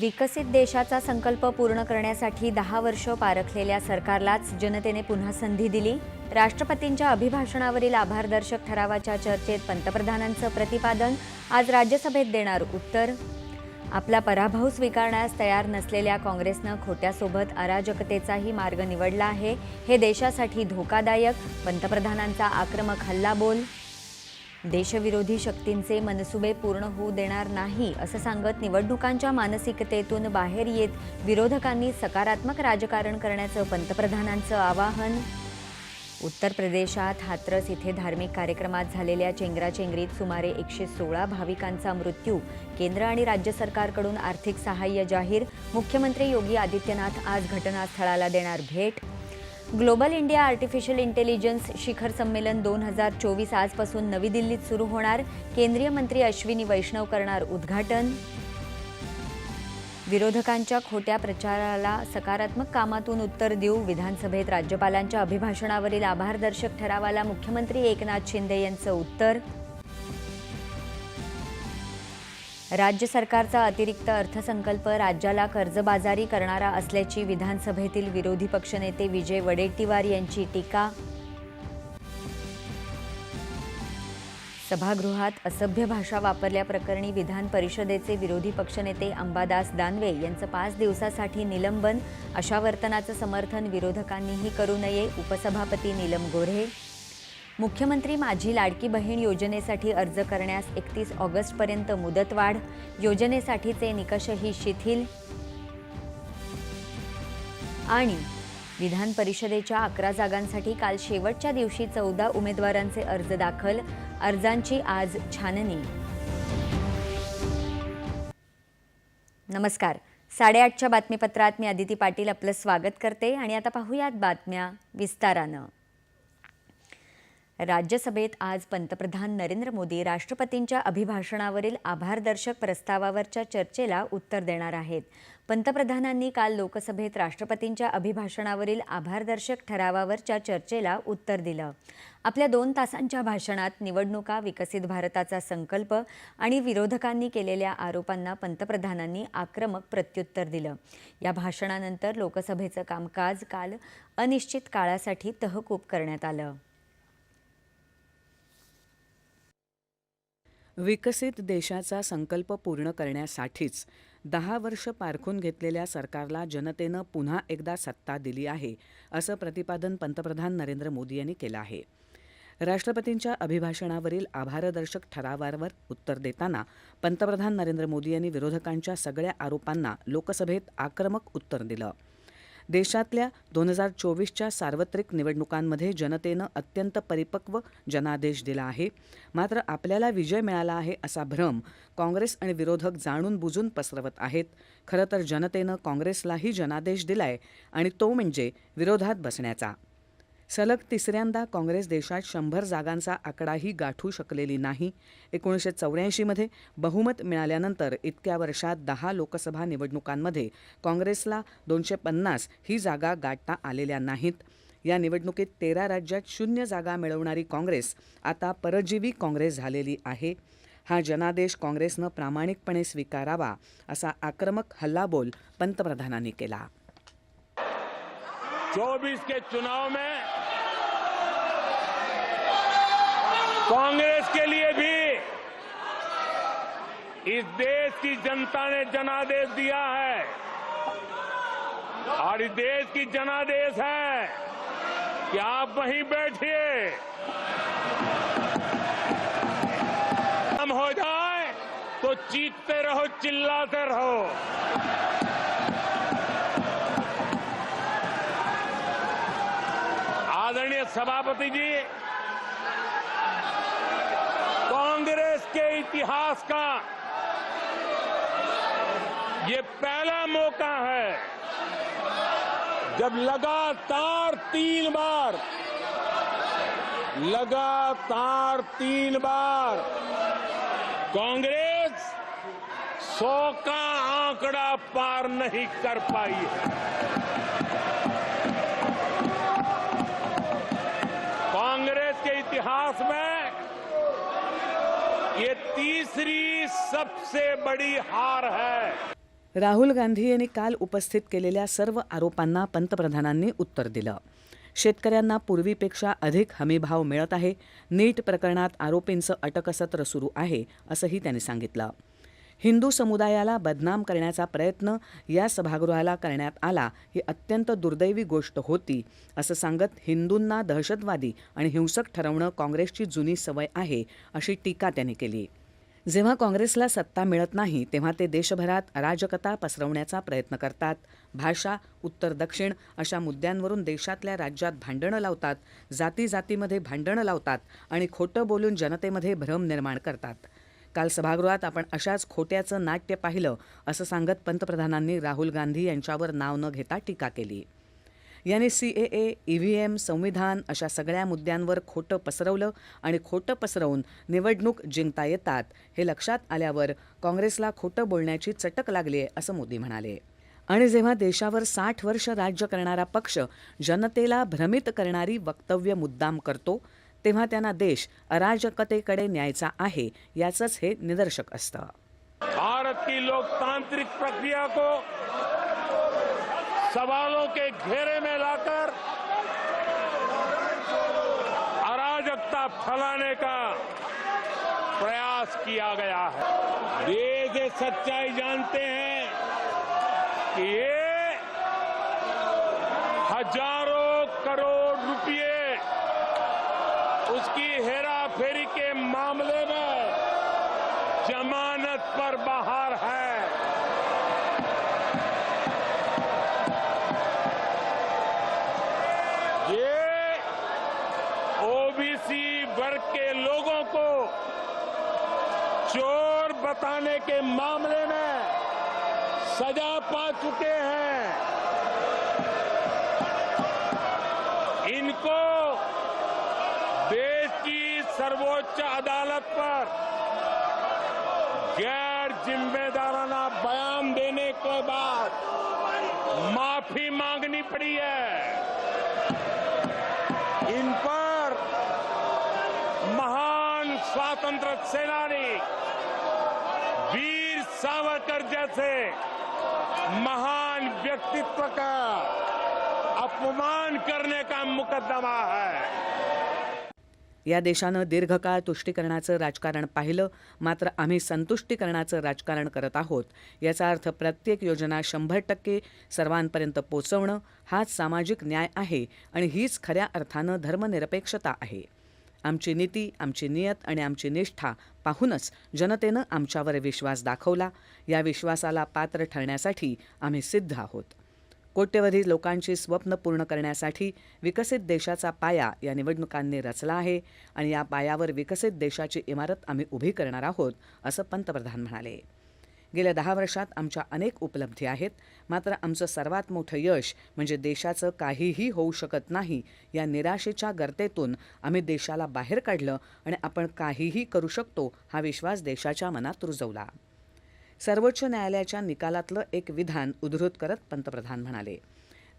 विकसित देशाचा संकल्प पूर्ण करण्यासाठी दहा वर्ष पारखलेल्या सरकारलाच जनतेने पुन्हा संधी दिली. राष्ट्रपतींच्या अभिभाषणावरील आभारदर्शक ठरावाच्या चर्चेत पंतप्रधानांचं प्रतिपादन आज राज्यसभेत देणार उत्तर. आपला पराभव स्वीकारण्यास तयार नसलेल्या काँग्रेसनं खोट्यासोबत अराजकतेचाही मार्ग निवडला आहे. हे देशासाठी धोकादायक पंतप्रधानांचा आक्रमक हल्लाबोल देशविरोधी शक्तींचे मनसुबे पूर्ण होऊ देणार नाही असं सांगत निवडणुकांच्या मानसिकतेतून बाहेर येत विरोधकांनी सकारात्मक राजकारण करण्याचं पंतप्रधानांचं आवाहन. उत्तर प्रदेशात हाथरस इथे धार्मिक कार्यक्रमात झालेल्या चेंगराचेंगरीत सुमारे एकशे सोळा भाविकांचा मृत्यू. केंद्र आणि राज्य सरकारकडून आर्थिक सहाय्य जाहीर. मुख्यमंत्री योगी आदित्यनाथ आज घटनास्थळाला देणार भेट. ग्लोबल इंडिया आर्टिफिशियल इंटेलिजन्स शिखर संमेलन दोन हजार चोवीस आजपासून नवी दिल्लीत सुरू होणार. केंद्रीय मंत्री अश्विनी वैष्णव करणार उद्घाटन. विरोधकांच्या खोट्या प्रचाराला सकारात्मक कामातून उत्तर देऊ विधानसभेत राज्यपालांच्या अभिभाषणावरील आभारदर्शक ठरावाला मुख्यमंत्री एकनाथ शिंदे यांचं उत्तर. राज्य सरकारचा अतिरिक्त अर्थसंकल्प राज्याला कर्जबाजारी करणारा असल्याची विधानसभेतील विरोधी पक्षनेते विजय वडेट्टीवार यांची टीका. सभागृहात असभ्य भाषा वापरल्याप्रकरणी विधान परिषदेचे विरोधी पक्षनेते अंबादास दानवे यांचं पाच दिवसासाठी निलंबन अशा वर्तनाचं समर्थन विरोधकांनीही करू नये उपसभापती नीलम गोऱ्हे मुख्यमंत्री माझी लाडकी बहीण योजनेसाठी अर्ज करण्यास एकतीस ऑगस्टपर्यंत मुदतवाढ. योजनेसाठीचे निकषही शिथिल. आणि विधान परिषदेच्या अकरा जागांसाठी काल शेवटच्या दिवशी चौदा उमेदवारांचे अर्ज दाखल. अर्जांची आज छाननी. नमस्कार. साडेआठच्या बातमीपत्रात मी अदिती पाटील आपलं स्वागत करते आणि आता पाहूयात बातम्या विस्तारानं. राज्यसभेत आज पंतप्रधान नरेंद्र मोदी राष्ट्रपतींच्या अभिभाषणावरील आभारदर्शक प्रस्तावावरच्या चर्चेला उत्तर देणार आहेत. पंतप्रधानांनी काल लोकसभेत राष्ट्रपतींच्या अभिभाषणावरील आभारदर्शक ठरावावरच्या चर्चेला उत्तर दिलं. आपल्या दोन तासांच्या भाषणात निवडणुका विकसित भारताचा संकल्प आणि विरोधकांनी केलेल्या आरोपांना पंतप्रधानांनी आक्रमक प्रत्युत्तर दिलं. या भाषणानंतर लोकसभेचं कामकाज काल अनिश्चित काळासाठी तहकूब करण्यात आलं. विकसित देशाचा संकल्प पूर्ण करण्यासाठीच दहा वर्ष पारखून घेतलेल्या सरकारला जनतेनं पुन्हा एकदा सत्ता दिली आहे असं प्रतिपादन पंतप्रधान नरेंद्र मोदी यांनी केलं आहे. राष्ट्रपतींच्या अभिभाषणावरील आभारदर्शक ठरावावर उत्तर देताना पंतप्रधान नरेंद्र मोदी यांनी विरोधकांच्या सगळ्या आरोपांना लोकसभेत आक्रमक उत्तर दिलं. देशातल्या दोन हजार चोवीसच्या सार्वत्रिक निवडणुकांमध्ये जनतेनं अत्यंत परिपक्व जनादेश दिला आहे. मात्र आपल्याला विजय मिळाला आहे असा भ्रम काँग्रेस आणि विरोधक जाणून बुजून पसरवत आहेत. खरं तर जनतेनं काँग्रेसलाही जनादेश दिलाय आणि तो म्हणजे विरोधात बसण्याचा. सलग तिसऱ्यांदा काँग्रेस देशात शंभर जागांचा आकडाही गाठू शकलेली नाही. एकोणीसशे चौऱ्याऐंशीमध्ये बहुमत मिळाल्यानंतर इतक्या वर्षात दहा लोकसभा निवडणुकांमध्ये काँग्रेसला दोनशे पन्नास ही जागा गाठता आलेल्या नाहीत. या निवडणुकीत तेरा राज्यात शून्य जागा मिळवणारी काँग्रेस आता परजीवी काँग्रेस झालेली आहे. हा जनादेश काँग्रेसनं प्रामाणिकपणे स्वीकारावा असा आक्रमक हल्लाबोल पंतप्रधानांनी केला. 24 के चुनाव में कांग्रेस के लिए भी इस देश की जनता ने जनादेश दिया है। और इस देश की जनादेश है कि आप वहीं बैठिए। हम हो जाए तो चीखते रहो, चिल्लाते रहो। आदरणीय सभापति जी कांग्रेस के इतिहास का। ये पहला मौका है। जब लगातार तीन बार, लगातार तीन बार कांग्रेस सौ का आंकड़ा पार नहीं कर पाई है। कांग्रेस के इतिहास में ये तीसरी सबसे बड़ी हार है। राहुल गांधी यांनी काल उपस्थित केलेल्या सर्व आरोपांना पंतप्रधानांनी उत्तर दिलं. शेतकऱ्यांना पूर्वीपेक्षा अधिक हमीभाव मिळत आहे. नीट प्रकरणात आरोपींचं अटकसत्र सुरू आहे असंही त्यांनी सांगितलं. हिंदू समुदायाला बदनाम करण्याचा प्रयत्न या सभागृहाला करण्यात आला ही अत्यंत दुर्दैवी गोष्ट होती असं सांगत हिंदूंना दहशतवादी आणि हिंसक ठरवणं काँग्रेसची जुनी सवय आहे अशी टीका त्यांनी केली. जेव्हा काँग्रेसला सत्ता मिळत नाही तेव्हा ते देशभरात अराजकता पसरवण्याचा प्रयत्न करतात. भाषा उत्तर दक्षिण अशा मुद्द्यांवरून देशातल्या राज्यात भांडणं लावतात जाती जातीमध्ये भांडणं लावतात आणि खोटं बोलून जनतेमध्ये भ्रम निर्माण करतात. काल सभागृहात आपण अशाच खोट्याचं नाट्य पाहिलं असं सांगत पंतप्रधानांनी राहुल गांधी यांच्यावर नाव न घेता टीका केली. यांनी सीएए ईव्हीएम संविधान अशा सगळ्या मुद्द्यांवर खोटं पसरवलं आणि खोटं पसरवून निवडणूक जिंकता येतात हे लक्षात आल्यावर काँग्रेसला खोटं बोलण्याची चटक लागली आहे असं मोदी म्हणाले. आणि जेव्हा देशावर साठ वर्ष राज्य करणारा पक्ष जनतेला भ्रमित करणारी वक्तव्य मुद्दाम करतो तेव्हा त्यांना देश अराजकतेकडे न्यायचा आहे याचंच हे निदर्शक असतं. भारत की लोकतांत्रिक प्रक्रिया को सवालों के घेरे में लाकर अराजकता फैलाने का प्रयास किया गया है। देश सच्चाई जानते हैं कि ये चोर बताने के मामले में सजा पा चुके हैं। इनको देश की सर्वोच्च अदालत पर गैर जिम्मेदाराना बयान देने के बाद माफ़ी मांगनी पड़ी है। स्वातंत्र्य सेनानी वीर सावरकर जैसे महान व्यक्तित्व का अपमान करने का मुकदमा है? या देशानं दीर्घकाळ तुष्टीकरणाचं राजकारण पाहिलं मात्र आम्ही संतुष्टीकरणाचं राजकारण करत आहोत. याचा अर्थ प्रत्येक योजना शंभर टक्के सर्वांपर्यंत पोचवणं हाच सामाजिक न्याय आहे आणि हीच खऱ्या अर्थानं धर्मनिरपेक्षता आहे. आमची नीती आमची नियत आणि आमची निष्ठा पाहूनच जनतेनं आमच्यावर विश्वास दाखवला. या विश्वासाला पात्र ठरण्यासाठी आम्ही सिद्ध आहोत. कोट्यवधी लोकांची स्वप्न पूर्ण करण्यासाठी विकसित देशाचा पाया या निवडणुकांनी रचला आहे आणि या पायावर विकसित देशाची इमारत आम्ही उभी करणार आहोत असं पंतप्रधान म्हणाले. गेल्या दहा वर्षात आमच्या अनेक उपलब्धी आहेत. मात्र आमचं सर्वात मोठं यश म्हणजे देशाचं काहीही होऊ शकत नाही या निराशेच्या गर्तेतून आम्ही देशाला बाहेर काढलं आणि आपण काहीही करू शकतो हा विश्वास देशाच्या मनात रुजवला. सर्वोच्च न्यायालयाच्या निकालातलं एक विधान उद्धृत करत पंतप्रधान म्हणाले.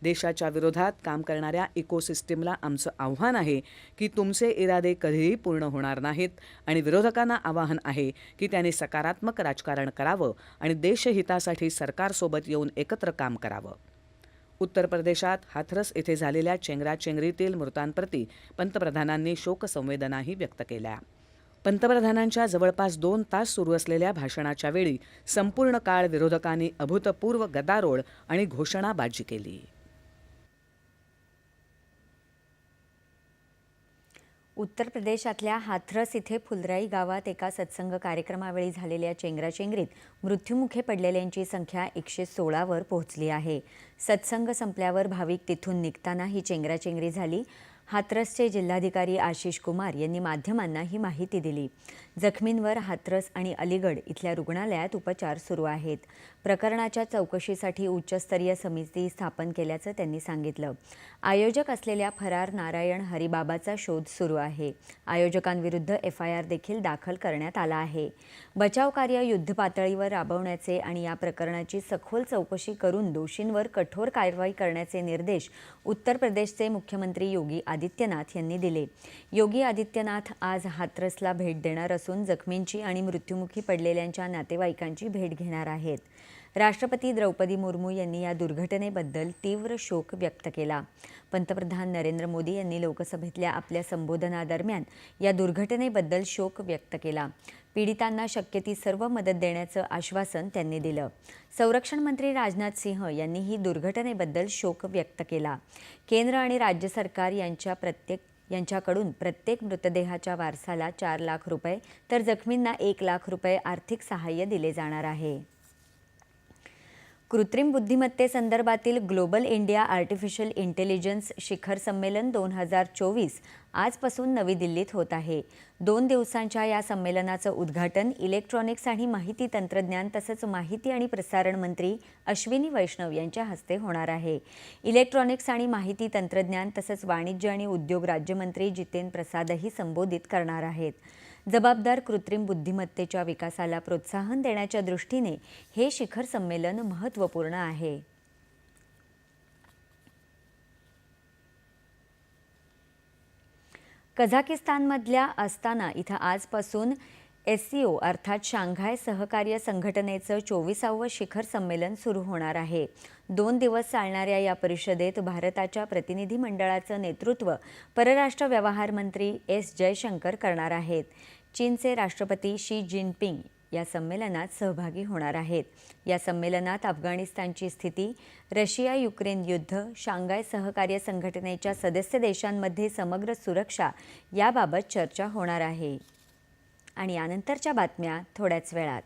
देशाच्या विरोधात काम करणाऱ्या इकोसिस्टीमला आमचं आव्हान आहे की तुमचे इरादे कधीही पूर्ण होणार नाहीत. आणि विरोधकांना आवाहन आहे की त्यांनी सकारात्मक राजकारण करावं आणि देशहितासाठी सरकारसोबत येऊन एकत्र काम करावं. उत्तर प्रदेशात हाथरस येथे झालेल्या चेंगराचेंगरीतील मृतांप्रती पंतप्रधानांनी शोकसंवेदनाही व्यक्त केल्या. पंतप्रधानांच्या जवळपास दोन तास सुरू असलेल्या भाषणाच्या वेळी संपूर्ण काळ विरोधकांनी अभूतपूर्व गदारोळ आणि घोषणाबाजी केली. उत्तर प्रदेशातल्या हाथरस इथे फुलराई गावात एका सत्संग कार्यक्रमावेळी झालेल्या चेंगराचेंगरीत मृत्युमुखे पडलेल्यांची संख्या एकशे सोळावर पोहोचली आहे. सत्संग संपल्यावर भाविक तिथून निघताना ही चेंगराचेंगरी झाली. हाथरसचे जिल्हाधिकारी आशिष कुमार यांनी माध्यमांना ही माहिती दिली. जखमींवर हाथरस आणि अलीगड इथल्या रुग्णालयात उपचार सुरू आहेत. प्रकरणाच्या चौकशीसाठी उच्चस्तरीय समिती स्थापन केल्याचं त्यांनी सांगितलं. आयोजक असलेल्या फरार नारायण हरिबाबाचा शोध सुरू आहे. आयोजकांविरुद्ध एफ आय आर देखील दाखल करण्यात आला आहे. बचाव कार्य युद्धपातळीवर राबवण्याचे आणि या प्रकरणाची सखोल चौकशी करून दोषींवर कठोर कारवाई करण्याचे निर्देश उत्तर प्रदेशचे मुख्यमंत्री योगी आदित्यनाथ यांनी दिले. योगी आदित्यनाथ आज हाथरसला भेट देणार असून असून जखमींची आणि मृत्युमुखी पडलेल्यांच्या नातेवाईकांची भेट घेणार आहेत. राष्ट्रपती द्रौपदी मुर्मू यांनी या दुर्घटनेबद्दल तीव्र शोक व्यक्त केला. पंतप्रधान नरेंद्र मोदी यांनी लोकसभेतल्या आपल्या संबोधनादरम्यान या दुर्घटनेबद्दल शोक व्यक्त केला. पीडितांना शक्य ती सर्व मदत देण्याचं आश्वासन त्यांनी दिलं. संरक्षण मंत्री राजनाथ सिंह यांनी ही दुर्घटनेबद्दल शोक व्यक्त केला. केंद्र आणि राज्य सरकार यांच्या प्रत्येक यांच्याकडून प्रत्येक मृतदेहाच्या वारसाला चार लाख रुपये तर जखमींना एक लाख रुपये आर्थिक सहाय्य दिले जाणार आहे. कृत्रिम बुद्धिमत्तेसंदर्भातील ग्लोबल इंडिया आर्टिफिशियल इंटेलिजन्स शिखर संमेलन दोन हजार चोवीस आजपासून नवी दिल्लीत होत आहे. दोन दिवसांच्या या संमेलनाचं उद्घाटन इलेक्ट्रॉनिक्स आणि माहिती तंत्रज्ञान तसंच माहिती आणि प्रसारण मंत्री अश्विनी वैष्णव यांच्या हस्ते होणार आहे. इलेक्ट्रॉनिक्स आणि माहिती तंत्रज्ञान तसंच वाणिज्य आणि उद्योग राज्यमंत्री जितेंद्र प्रसादही संबोधित करणार आहेत. जबाबदार कृत्रिम बुद्धिमत्तेच्या विकासाला प्रोत्साहन देण्याच्या दृष्टीने हे शिखर संमेलन महत्त्वपूर्ण आहे. कझाकिस्तानमधल्या अस्ताना इथं आजपासून एस सी ओ अर्थात शांघाय सहकार्य संघटनेचं चोवीसावं शिखर संमेलन सुरू होणार आहे. दोन दिवस चालणाऱ्या या परिषदेत भारताच्या प्रतिनिधी मंडळाचं नेतृत्व परराष्ट्र व्यवहार मंत्री एस जयशंकर करणार आहेत. चीनचे राष्ट्रपती शी जिनपिंग या संमेलनात सहभागी होणार आहेत. या संमेलनात अफगाणिस्तानची स्थिती रशिया युक्रेन युद्ध शांघाय सहकार्य संघटनेच्या सदस्य देशांमध्ये समग्र सुरक्षा याबाबत चर्चा होणार आहे. आणि यानंतरच्या बातम्या थोड्याच वेळात.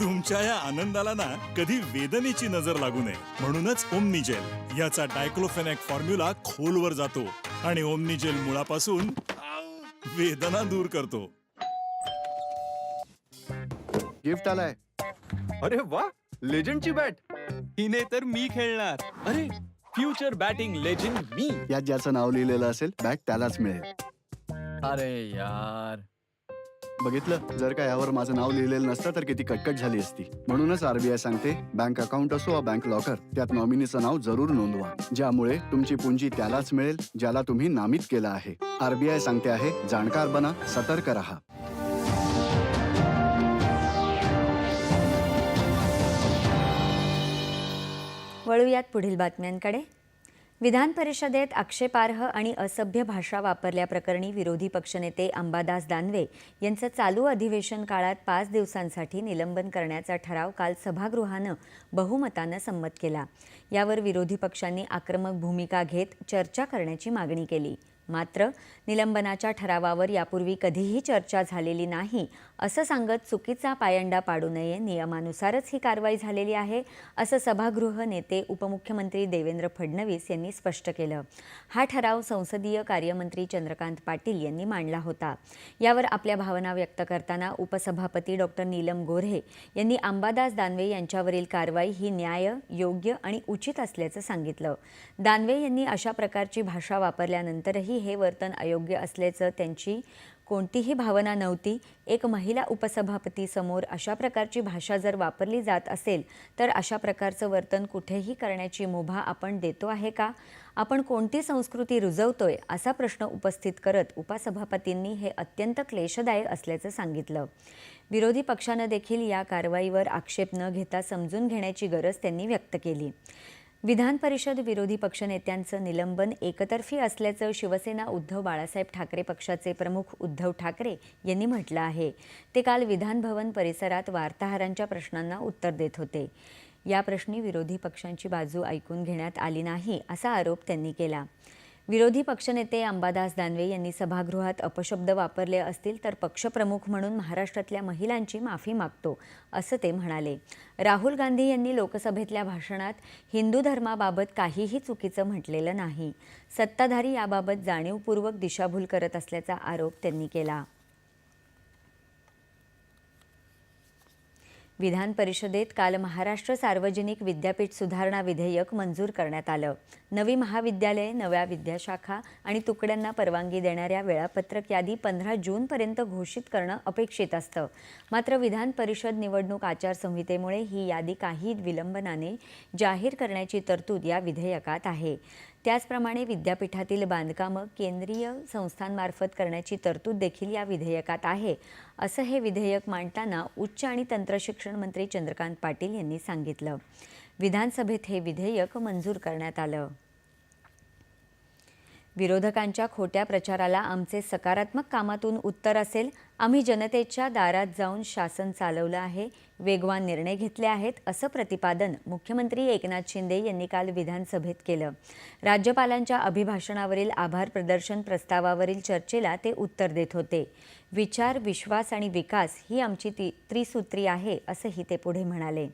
तुमच्या या आनंदाला ना कधी वेदनेची नजर लागू नये. म्हणूनच ओमनिजेल याचा डायक्लोफेनॅक फॉर्म्युला खोलवर जातो आणि ओमनिजेल मुळापासून वेदना दूर करतो. गिफ्ट आलाय. अरे वा लेजंडची बॅट. हिने तर मी खेळणार. अरे फ्युचर बॅटिंग लेजंड मी. यात ज्याचं नाव लिहिलेलं असेल बॅट त्यालाच मिळेल. अरे यार. बघितलं? जर का यावर माझं नाव लिहिलेलं नसतं तर किती कटकट झाली असती. म्हणूनच आरबीआय सांगते बँक अकाउंट असो वा बँक लॉकर त्यात नॉमिनीचं नाव जरूर नोंदवा. ज्यामुळे तुमची पुंजी त्यालाच मिळेल ज्याला तुम्ही नामित केलं आहे. आरबीआय सांगते आहे जाणकार बना सतर्क राहा. वळूयात पुढील बातम्यांकडे. विधान परिषदेत आक्षेपार्ह आणि असभ्य भाषा वापरल्याप्रकरणी विरोधी पक्षनेते अंबादास दानवे यांचं चालू अधिवेशन काळात पाच दिवसांसाठी निलंबन करण्याचा ठराव काल सभागृहानं बहुमतानं संमत केला. यावर विरोधी पक्षांनी आक्रमक भूमिका घेत चर्चा करण्याची मागणी केली. मात्र निलंबनाच्या ठरावावर यापूर्वी कधीही चर्चा झालेली नाही असं सांगत चुकीचा पायंडा पाडू नये नियमानुसारच ही कारवाई झालेली आहे असं सभागृह नेते उपमुख्यमंत्री देवेंद्र फडणवीस यांनी स्पष्ट केलं. हा ठराव संसदीय कार्यमंत्री चंद्रकांत पाटील यांनी मांडला होता. यावर आपल्या भावना व्यक्त करताना उपसभापती डॉक्टर नीलम गोऱ्हे यांनी अंबादास दानवे यांच्यावरील कारवाई ही न्याय योग्य आणि उचित असल्याचं सांगितलं. दानवे यांनी अशा प्रकारची भाषा वापरल्यानंतरही हे वर्तन अयोग्य असल्याचं त्यांची कोणतीही भावना नव्हती. एक महिला उपसभापती समोर अशा प्रकारची भाषा जर वापरली जात असेल तर अशा प्रकारचं वर्तन कुठेही करण्याची मुभा आपण देतो आहे का? आपण कोणती संस्कृती रुजवतोय? असा प्रश्न उपस्थित करत उपसभापतींनी हे अत्यंत क्लेशदायक असल्याचं सांगितलं. विरोधी पक्षानं देखील या कारवाईवर आक्षेप न घेता समजून घेण्याची गरज त्यांनी व्यक्त केली. विधान परिषद विरोधी पक्षनेत्यांचं निलंबन एकतर्फी असल्याचं शिवसेना उद्धव बाळासाहेब ठाकरे पक्षाचे प्रमुख उद्धव ठाकरे यांनी म्हटलं आहे. ते काल विधानभवन परिसरात वार्ताहरांच्या प्रश्नांना उत्तर देत होते. या प्रश्नी विरोधी पक्षांची बाजू ऐकून घेण्यात आली नाही असा आरोप त्यांनी केला. विरोधी पक्षनेते अंबादास दानवे यांनी सभागृहात अपशब्द वापरले असतील तर पक्षप्रमुख म्हणून महाराष्ट्रातल्या महिलांची माफी मागतो असं ते म्हणाले. राहुल गांधी यांनी लोकसभेतल्या भाषणात हिंदू धर्माबाबत काहीही चुकीचं म्हटलेलं नाही. सत्ताधारी याबाबत जाणीवपूर्वक दिशाभूल करत असल्याचा आरोप त्यांनी केला. विधान परिषदेत काल महाराष्ट्र सार्वजनिक विद्यापीठ सुधारणा विधेयक मंजूर करण्यात आलं. नवी महाविद्यालये नव्या विद्याशाखा आणि तुकड्यांना परवानगी देणाऱ्या वेळापत्रक यादी पंधरा जूनपर्यंत घोषित करणं अपेक्षित असतं. मात्र विधान परिषद निवडणूक आचारसंहितेमुळे ही यादी काही विलंबनाने जाहीर करण्याची तरतूद या विधेयकात आहे. त्याचप्रमाणे विद्यापीठातील बांधकामं केंद्रीय संस्थांमार्फत करण्याची तरतूद देखील या विधेयकात आहे असं हे विधेयक मांडताना उच्च आणि तंत्रशिक्षण मंत्री चंद्रकांत पाटील यांनी सांगितलं. विधानसभेत हे विधेयक मंजूर करण्यात आलं. विरोधकांच्या खोट्या प्रचाराला आमचे सकारात्मक कामातून उत्तर असेल आम्ही जनतेच्या दारात जाऊन शासन चालवलं आहे वेगवान निर्णय घेतले आहेत असं प्रतिपादन मुख्यमंत्री एकनाथ शिंदे यांनी काल विधानसभेत केलं. राज्यपालांच्या अभिभाषणावरील आभार प्रदर्शन प्रस्तावावरील चर्चेला ते उत्तर देत होते. विचार विश्वास आणि विकास ही आमची ती त्रिसूत्री आहे असंही ते पुढे म्हणाले.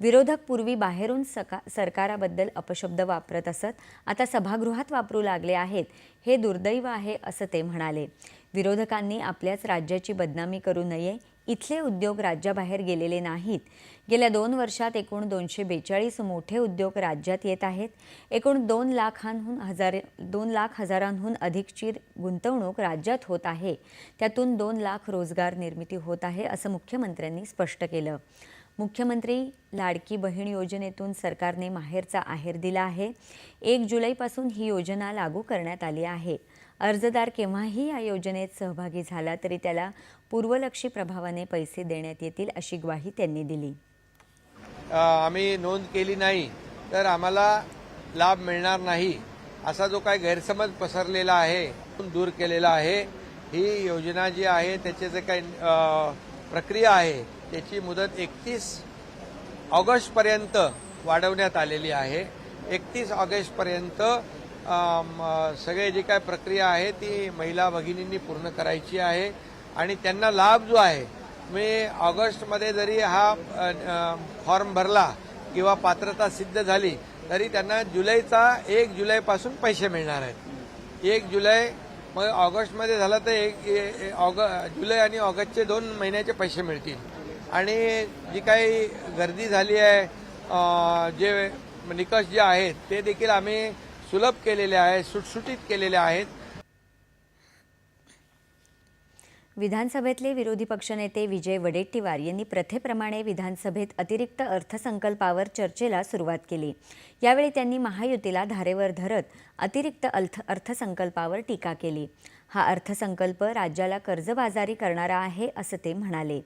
विरोधक पूर्वी बाहेरून सका सरकाराबद्दल अपशब्द वापरत असत आता सभागृहात वापरू लागले आहेत हे दुर्दैव आहे असं ते म्हणाले. विरोधकांनी आपल्याच राज्याची बदनामी करू नये इथले उद्योग राज्याबाहेर गेलेले नाहीत. गेल्या दोन वर्षात एकूण दोनशे बेचाळीस मोठे उद्योग राज्यात येत आहेत. एकूण दोन लाखांहून हजार दोन लाख हजारांहून अधिकची गुंतवणूक राज्यात होत आहे. त्यातून दोन लाख रोजगार निर्मिती होत आहे असं मुख्यमंत्र्यांनी स्पष्ट केलं. मुख्यमंत्री लाडकी बहीण योजनेतून सरकारने माहेरचा आहेर दिला आहे. एक जुलैपासून ही योजना लागू करण्यात आली आहे. अर्जदार केव्हाही या योजनेत सहभागी झाला तरी त्याला पूर्वलक्षी प्रभावाने पैसे देण्यात येतील अशी ग्वाही त्यांनी दिली. आम्ही नोंद केली नाही तर आम्हाला लाभ मिळणार नाही असा जो काही गैरसमज पसरलेला आहे दूर केलेला आहे ही योजना जी आहे त्याचे जे काही प्रक्रिया आहे त्याची मुदत एकतीस ऑगस्टपर्यंत वाढवण्यात आलेली आहे. एकतीस ऑगस्टपर्यंत सगळे जी काय प्रक्रिया आहे ती महिला भगिनींनी पूर्ण करायची आहे आणि त्यांना लाभ जो आहे मी ऑगस्टमध्ये जरी हा फॉर्म भरला किंवा पात्रता सिद्ध झाली तरी त्यांना जुलैचा एक जुलैपासून पैसे मिळणार आहेत. एक जुलै मग ऑगस्टमध्ये झालं तर एक ए- ए- ऑग जुलै आणि ऑगस्टचे दोन महिन्याचे पैसे मिळतील. आणि जी काही गर्दी झाली आहे जे निकष जे आहेत ते देखील आम्ही सुलभ केलेले आहेत सुटसुटीत केलेले आहेत. विधानसभेतले विरोधी पक्षनेते विजय वडेट्टीवार यांनी प्रथेप्रमाणे विधानसभेत अतिरिक्त अर्थसंकल्पावर चर्चेला सुरुवात केली. यावेळी त्यांनी महायुतीला धारेवर धरत अतिरिक्त अर्थ अर्थसंकल्पावर टीका केली. हा अर्थसंकल्प राज्याला कर्जबाजारी करणारा आहे असं ते म्हणाले.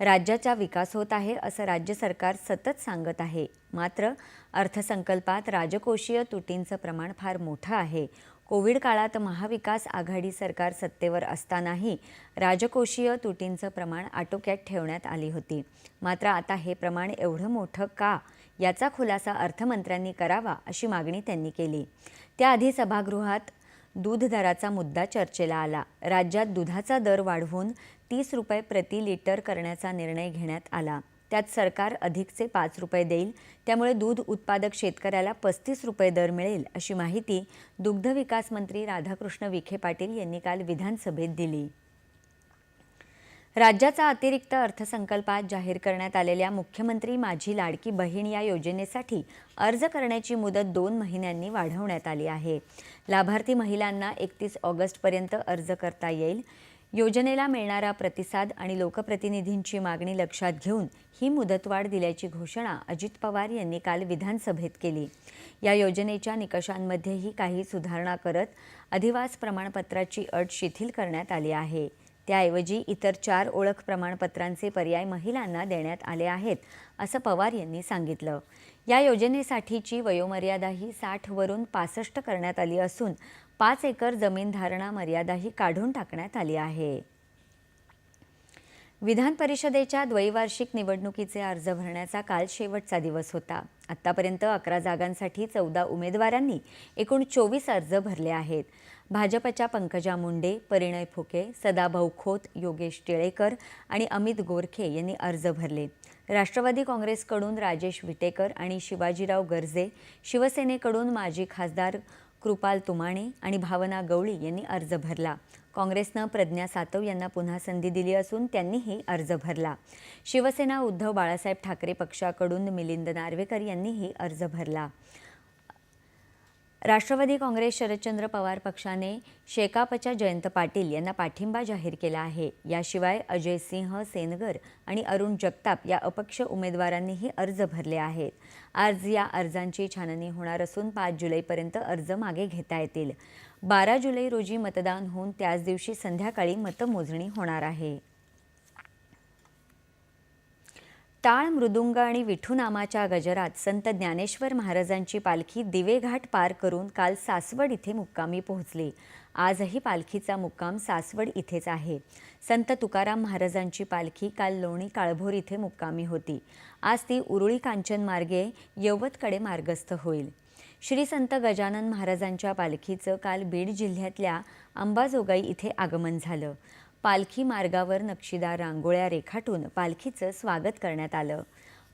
राज्याचा विकास होत आहे असं राज्य सरकार सतत सांगत आहे. मात्र अर्थसंकल्पात राजकोषीय तुटींचं प्रमाण फार मोठं आहे. कोविड काळात महाविकास आघाडी सरकार सत्तेवर असतानाही राजकोषीय तुटींचं प्रमाण आटोक्यात ठेवण्यात आली होती. मात्र आता हे प्रमाण एवढं मोठं का? याचा खुलासा अर्थमंत्र्यांनी करावा अशी मागणी त्यांनी केली. त्याआधी सभागृहात दूध दराचा मुद्दा चर्चेला आला. राज्यात दुधाचा दर वाढवून तीस रुपये प्रति लिटर करण्याचा निर्णय घेण्यात आला. त्यात सरकार अधिकचे पाच रुपये देईल त्यामुळे दूध उत्पादक शेतकऱ्याला पस्तीस रुपये दर मिळेल अशी माहिती दुग्धविकास मंत्री राधाकृष्ण विखे पाटील यांनी काल विधानसभेत दिली. राज्याचा अतिरिक्त अर्थसंकल्पात जाहीर करण्यात आलेल्या मुख्यमंत्री माझी लाडकी बहीण या योजनेसाठी अर्ज करण्याची मुदत दोन महिन्यांनी वाढवण्यात आली आहे. लाभार्थी महिलांना एकतीस ऑगस्टपर्यंत अर्ज करता येईल. योजनेला मिळणारा प्रतिसाद आणि लोकप्रतिनिधींची मागणी लक्षात घेऊन ही मुदतवाढ दिल्याची घोषणा अजित पवार यांनी काल विधानसभेत केली. या योजनेच्या निकषांमध्येही काही सुधारणा करत अधिवास प्रमाणपत्राची अट शिथिल करण्यात आली आहे. त्याऐवजी इतर चार ओळख प्रमाणपत्रांचे पर्याय महिलांना देण्यात आले आहेत असं पवार यांनी सांगितलं. या योजनेसाठीची वयोमर्यादाही साठवरून पासष्ट करण्यात आली असून पाच एकर जमीन धारणा मर्यादाही काढून टाकण्यात आली आहे. विधान परिषदेच्या द्वैवार्षिक निवडणुकीचे अर्ज भरण्याचा काल शेवटचा दिवस होता. आत्तापर्यंत अकरा जागांसाठी चौदा उमेदवारांनी एकूण चोवीस अर्ज भरले आहेत. भाजपच्या पंकजा मुंडे परिणय फुके सदाभाऊ खोत योगेश टिळेकर आणि अमित गोरखे यांनी अर्ज भरले. राष्ट्रवादी काँग्रेसकडून राजेश विटेकर आणि शिवाजीराव गर्जे शिवसेनेकडून माजी खासदार कृपाल तुमाणे आणि भावना गवळी यांनी अर्ज भरला. काँग्रेसनं प्रज्ञा सातव यांना पुन्हा संधी दिली असून त्यांनीही अर्ज भरला. शिवसेना उद्धव बाळासाहेब ठाकरे पक्षाकडून मिलिंद नार्वेकर यांनीही अर्ज भरला. राष्ट्रवादी काँग्रेस शरदचंद्र पवार पक्षाने शेकापच्या जयंत पाटील यांना पाठिंबा जाहीर केला आहे. याशिवाय अजय सिंह सेनगर आणि अरुण जगताप या अपक्ष उमेदवारांनीही अर्ज भरले आहेत. आज या अर्जांची छाननी होणार असून पाच जुलैपर्यंत अर्ज मागे घेता येतील. बारा जुलै रोजी मतदान होऊन त्याच दिवशी संध्याकाळी मतमोजणी होणार आहे. टाळ मृदुंग आणि विठू नामाच्या गजरात संत ज्ञानेश्वर महाराजांची पालखी दिवेघाट पार करून काल सासवड इथे मुक्कामी पोहोचली. आजही पालखीचा मुक्काम सासवड इथेच आहे. संत तुकाराम महाराजांची पालखी काल लोणी काळभोर इथे मुक्कामी होती. आज ती उरुळी कांचन मार्गे यवतकडे मार्गस्थ होईल. श्री संत गजानन महाराजांच्या पालखीचं काल बीड जिल्ह्यातल्या अंबाजोगाई इथे आगमन झालं. पालखी मार्गावर नक्षीदार रांगोळ्या रेखाटून पालखीचं स्वागत करण्यात आलं.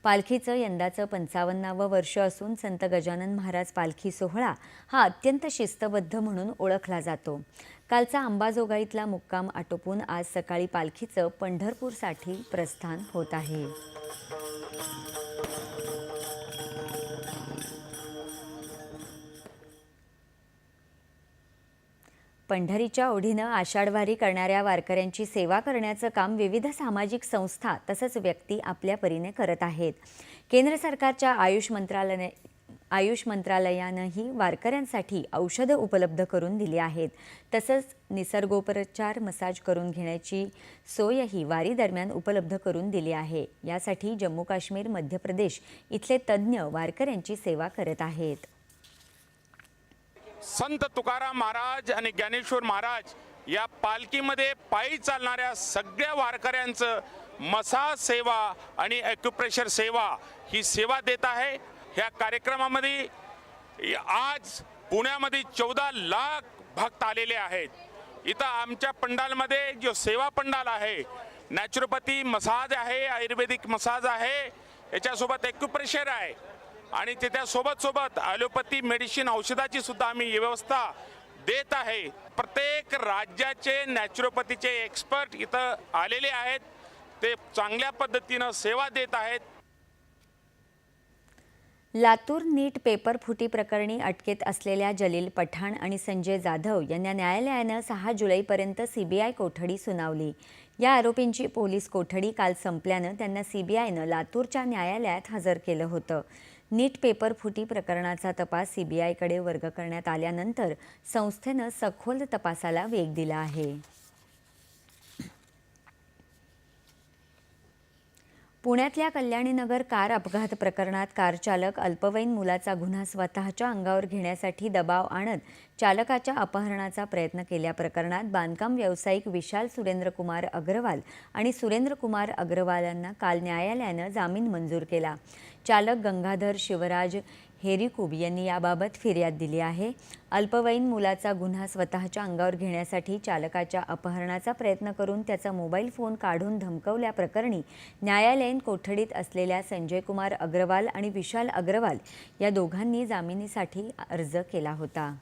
पालखीचं यंदाचं पंचावन्नावं वर्ष असून संत गजानन महाराज पालखी सोहळा हा अत्यंत शिस्तबद्ध म्हणून ओळखला जातो. कालचा अंबाजोगाईतला मुक्काम आटोपून आज सकाळी पालखीचं पंढरपूरसाठी प्रस्थान होत आहे. पंढरीच्या ओढीनं आषाढवारी करणाऱ्या वारकऱ्यांची सेवा करण्याचं काम विविध सामाजिक संस्था तसंच व्यक्ती आपल्या परीने करत आहेत. केंद्र सरकारच्या आयुष मंत्रालयाने आयुष मंत्रालयानंही वारकऱ्यांसाठी औषधं उपलब्ध करून दिली आहेत. तसंच निसर्गोपचार मसाज करून घेण्याची सोयही वारी दरम्यान उपलब्ध करून दिली आहे. यासाठी जम्मू काश्मीर मध्य प्रदेश इथले तज्ज्ञ वारकऱ्यांची सेवा करत आहेत. संत तुकाराम महाराज आणि ज्ञानेश्वर महाराज या पालखीमध्ये पायी चालणाऱ्या सगळ्या वारकऱ्यांचं मसाज सेवा आणि ॲक्युप्रेशर सेवा ही सेवा देत आहे. ह्या कार्यक्रमामध्ये आज पुण्यामध्ये चौदा लाख भक्त आलेले आहेत. इथं आमच्या पंडालमध्ये जो सेवा पंडाल आहे नॅचरोपॅथी मसाज आहे आयुर्वेदिक मसाज आहे याच्यासोबत ॲक्युप्रेशर आहे. आणि त्याच्या सोबत सोबत ॲलोपॅथी मेडिसिन औषधाची सुद्धा आम्ही व्यवस्था देत आहे. प्रत्येक राज्याचे नॅचरोपॅथीचे एक्सपर्ट इथं आलेले आहेत. ते चांगल्या पद्धतीनं सेवा देत आहेत. लातूर नीट पेपर फुटी प्रकरणी अटकेत असलेल्या जलील पठाण आणि संजय जाधव यांना न्यायालयानं सहा जुलैपर्यंत सीबीआय कोठडी सुनावली. या आरोपींची पोलीस कोठडी काल संपल्यानं त्यांना सीबीआयनं लातूरच्या न्यायालयात हजर केलं होतं. नीट पेपर फुटी प्रकरणाचा तपास सीबीआयकडे वर्ग करण्यात आल्यानंतर संस्थेनं सखोल तपासाला वेग दिला आहे. पुण्यातल्या कल्याणीनगर कार अपघात प्रकरणात कार चालक अल्पवयीन मुलाचा गुन्हा स्वतःच्या अंगावर घेण्यासाठी दबाव आणत चालकाच्या अपहरणाचा प्रयत्न केल्या प्रकरणात बांधकाम व्यावसायिक विशाल सुरेंद्रकुमार अग्रवाल आणि सुरेंद्रकुमार अग्रवाल यांना काल न्यायालयानं जामीन मंजूर केला. चालक गंगाधर शिवराज हेरिकूब यांनी याबाबत फिर्याद दिली आहे. अल्पवयीन मुलाचा गुन्हा स्वतःच्या अंगावर घेण्यासाठी चालकाच्या अपहरणाचा प्रयत्न करून त्याचा मोबाईल फोन काढून धमकवल्याप्रकरणी न्यायालयीन कोठडीत असलेल्या संजय कुमार अग्रवाल आणि विशाल अग्रवाल या दोघांनी जामिनीसाठी अर्ज केला होता.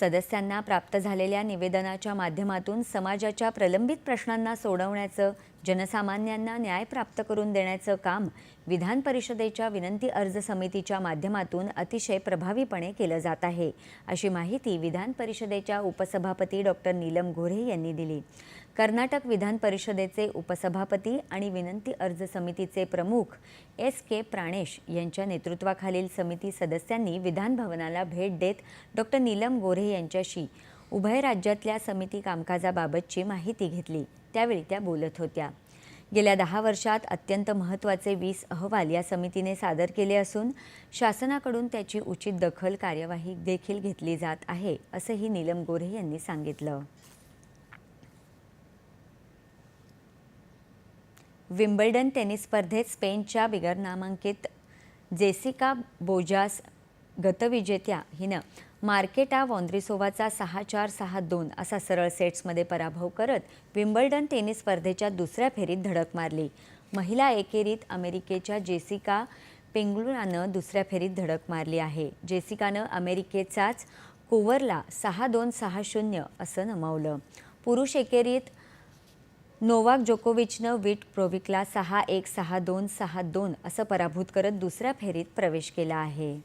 सदस्यांना प्राप्त झालेल्या निवेदनाच्या माध्यमातून समाजाच्या प्रलंबित प्रश्नांना सोडवण्याचं जनसामान्यांना न्याय प्राप्त करून देण्याचं काम विधान परिषदेच्या विनंती अर्ज समितीच्या माध्यमातून अतिशय प्रभावीपणे केलं जात आहे अशी माहिती विधान परिषदेच्या उपसभापती डॉक्टर नीलम गोऱ्हे यांनी दिली. कर्नाटक विधान परिषदेचे उपसभापती आणि विनंती अर्ज समितीचे प्रमुख एस के प्राणेश यांच्या नेतृत्वाखालील समिती सदस्यांनी विधानभवनाला भेट देत डॉक्टर नीलम गोऱ्हे यांच्याशी उभय राज्यातल्या समिती कामकाजाबाबतची माहिती घेतली. त्यावेळी त्या बोलत होत्या. गेल्या दहा वर्षात अत्यंत महत्त्वाचे वीस अहवाल या समितीने सादर केले असून शासनाकडून त्याची उचित दखल कार्यवाही देखील घेतली जात आहे असंही नीलम गोऱ्हे यांनी सांगितलं. विम्बल्डन टेनिस स्पर्धेत स्पेनच्या बिगर नामांकित जेसिका बोजास गतविजेत्या हिनं मार्केटा वॉन्द्रिसोवाचा सहा चार सहा दोन असा सरळ सेट्समध्ये पराभव करत विम्बल्डन टेनिस स्पर्धेच्या दुसऱ्या फेरीत धडक मारली. महिला एकेरीत अमेरिकेच्या जेसिका पेंगुलानं दुसऱ्या फेरीत धडक मारली आहे. जेसिकानं अमेरिकेचाच कोवरला सहा दोन सहा शून्य असं नमावलं. पुरुष एकेरीत नोवाक जोकोविचनं विट प्रोविकला सहा एक सहा दोन सहा दोन असं पराभूत करत दुसऱ्या फेरीत प्रवेश केला आहे.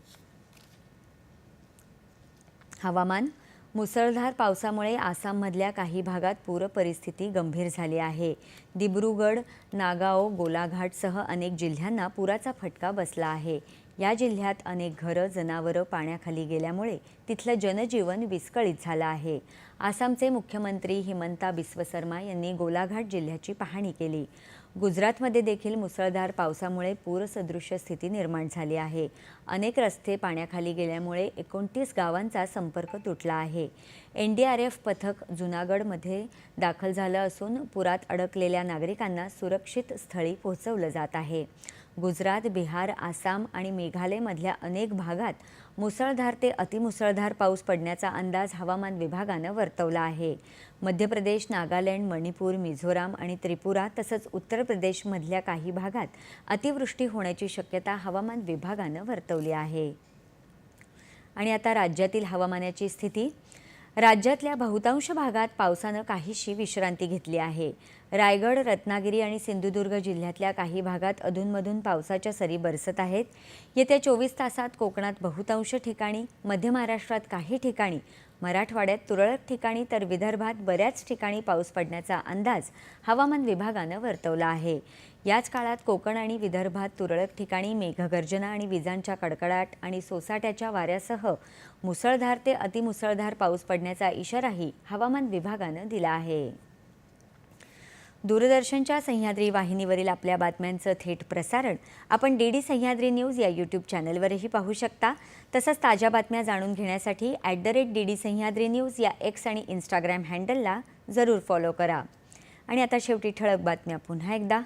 हवामान. मुसळधार पावसामुळे आसाममधल्या काही भागात पूरपरिस्थिती गंभीर झाली आहे. दिब्रुगड नागाओ गोलाघाटसह अनेक जिल्ह्यांना पुराचा फटका बसला आहे. या जिल्ह्यात अनेक घरं जनावरं पाण्याखाली गेल्यामुळे तिथलं जनजीवन विस्कळीत झालं आहे. आसामचे मुख्यमंत्री हिमंता बिस्व शर्मा यांनी गोलाघाट जिल्ह्याची पाहणी केली. गुजरातमध्ये देखील मुसळधार पावसामुळे पूरसदृश्य स्थिती निर्माण झाली आहे. अनेक रस्ते पाण्याखाली गेल्यामुळे एकोणतीस गावांचा संपर्क तुटला आहे. एन डी आर एफ पथक जुनागडमध्ये दाखल झालं असून पुरात अडकलेल्या नागरिकांना सुरक्षित स्थळी पोहोचवलं जात आहे. गुजरात बिहार आसाम आणि मेघालयमधल्या अनेक भागात मुसळधार ते अतिमुसळधार पाऊस पडण्याचा अंदाज हवामान विभागानं वर्तवला आहे. मध्य प्रदेश नागालँड मणिपूर मिझोराम आणि त्रिपुरा तसंच उत्तर प्रदेशमधल्या काही भागात अतिवृष्टी होण्याची शक्यता हवामान विभागानं वर्तवली आहे. आणि आता राज्यातील हवामानाची स्थिती राज्यातल्या बहुतांश भागात पावसानं काहीशी विश्रांती घेतली आहे. रायगड रत्नागिरी आणि सिंधुदुर्ग जिल्ह्यातल्या काही भागात अधूनमधून पावसाच्या सरी बरसत आहेत. येत्या चोवीस तासात कोकणात बहुतांश ठिकाणी मध्य महाराष्ट्रात काही ठिकाणी मराठवाड्यात तुरळक ठिकाणी तर विदर्भात बऱ्याच ठिकाणी पाऊस पडण्याचा अंदाज हवामान विभागानं वर्तवला आहे. याच काळात कोकण आणि विदर्भात तुरळक ठिकाणी मेघगर्जना आणि विजांच्या कडकडाट आणि सोसाट्याच्या वाऱ्यासह मुसळधार ते अतिमुसळधार पाऊस पडण्याचा इशाराही हवामान विभागानं दिला आहे. दूरदर्शनच्या सह्याद्री वाहिनीवरील आपल्या बातम्यांचं थेट प्रसारण आपण डी डी सह्याद्री न्यूज या यूट्यूब चॅनलवरही पाहू शकता. तसंच ताज्या बातम्या जाणून घेण्यासाठी at the rate D D Sahyadri news या एक्स आणि इंस्टाग्राम हँडलला जरूर फॉलो करा. आणि आता शेवटी ठळक बातम्या पुन्हा एकदा.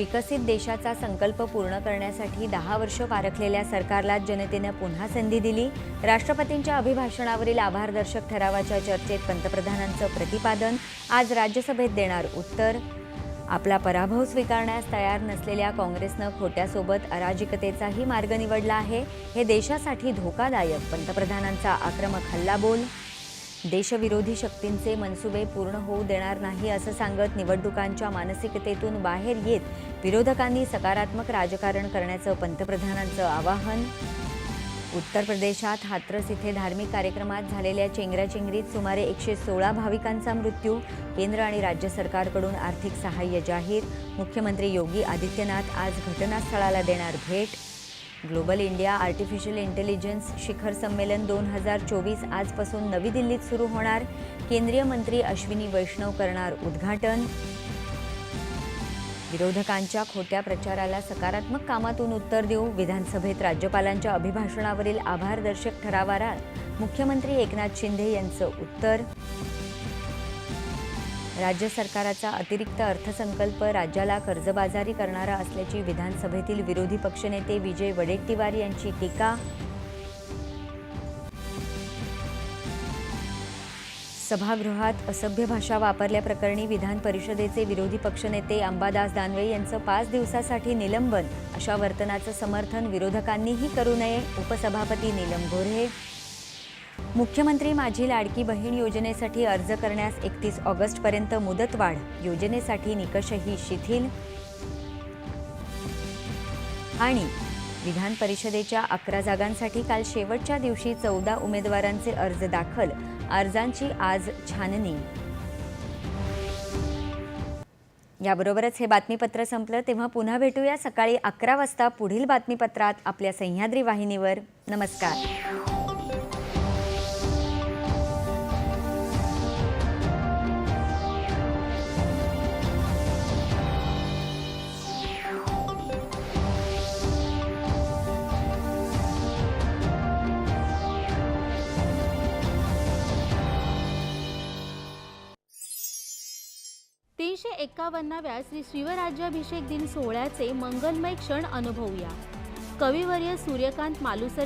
विकसित देशाचा संकल्प पूर्ण करण्यासाठी दहा वर्ष पारखलेल्या सरकारला जनतेनं पुन्हा संधी दिली. राष्ट्रपतींच्या अभिभाषणावरील आभारदर्शक ठरावाच्या चर्चेत पंतप्रधानांचं प्रतिपादन आज राज्यसभेत देणार उत्तर. आपला पराभव स्वीकारण्यास तयार नसलेल्या काँग्रेसनं खोट्यासोबत अराजकतेचाही मार्ग निवडला आहे. हे देशासाठी धोकादायक पंतप्रधानांचा आक्रमक हल्लाबोल देशविरोधी शक्तींचे मनसुबे पूर्ण होऊ देणार नाही असं सांगत निवडणुकांच्या मानसिकतेतून बाहेर येत विरोधकांनी सकारात्मक राजकारण करण्याचं पंतप्रधानांचं आवाहन. उत्तर प्रदेशात हाथरस इथे धार्मिक कार्यक्रमात झालेल्या चेंगराचेंगरीत सुमारे एकशे सोळा भाविकांचा मृत्यू. केंद्र आणि राज्य सरकारकडून आर्थिक सहाय्य जाहीर. मुख्यमंत्री योगी आदित्यनाथ आज घटनास्थळाला देणार भेट. ग्लोबल इंडिया आर्टिफिशियल इंटेलिजन्स शिखर संमेलन दोन हजार चोवीस आजपासून नवी दिल्लीत सुरू होणार. केंद्रीय मंत्री अश्विनी वैष्णव करणार उद्घाटन. विरोधकांच्या खोट्या प्रचाराला सकारात्मक कामातून उत्तर देऊ विधानसभेत राज्यपालांच्या अभिभाषणावरील आभारदर्शक ठरावाला मुख्यमंत्री एकनाथ शिंदे यांचं उत्तर. राज्य सरकाराचा अतिरिक्त अर्थसंकल्प राज्याला कर्जबाजारी करणारा असल्याची विधानसभेतील विरोधी पक्षनेते विजय वडेट्टीवार यांची टीका. सभागृहात असभ्य भाषा वापरल्याप्रकरणी विधान परिषदेचे विरोधी पक्षनेते अंबादास दानवे यांचं पाच दिवसासाठी निलंबन अशा वर्तनाचं समर्थन विरोधकांनीही करू नये उपसभापती नीलम गोऱ्हे मुख्यमंत्री माझी लाडकी बहीण योजनेसाठी अर्ज करण्यास एकतीस ऑगस्टपर्यंत मुदतवाढ. योजनेसाठी निकषही शिथिल. आणि विधान परिषदेच्या अकरा जागांसाठी काल शेवटच्या दिवशी चौदा उमेदवारांचे अर्ज दाखल. अर्जांची आज छाननी. याबरोबरच हे बातमीपत्र संपलं. तेव्हा पुन्हा भेटूया सकाळी अकरा वाजता पुढील बातमीपत्रात आपल्या सह्याद्री वाहिनीवर. नमस्कार. एक्कावन्नाव्या श्री शिवराज्याभिषेक दिन सोहळ्याचे मंगलमय क्षण अनुभवूया. कविवर्य सूर्यकांत मालुसरे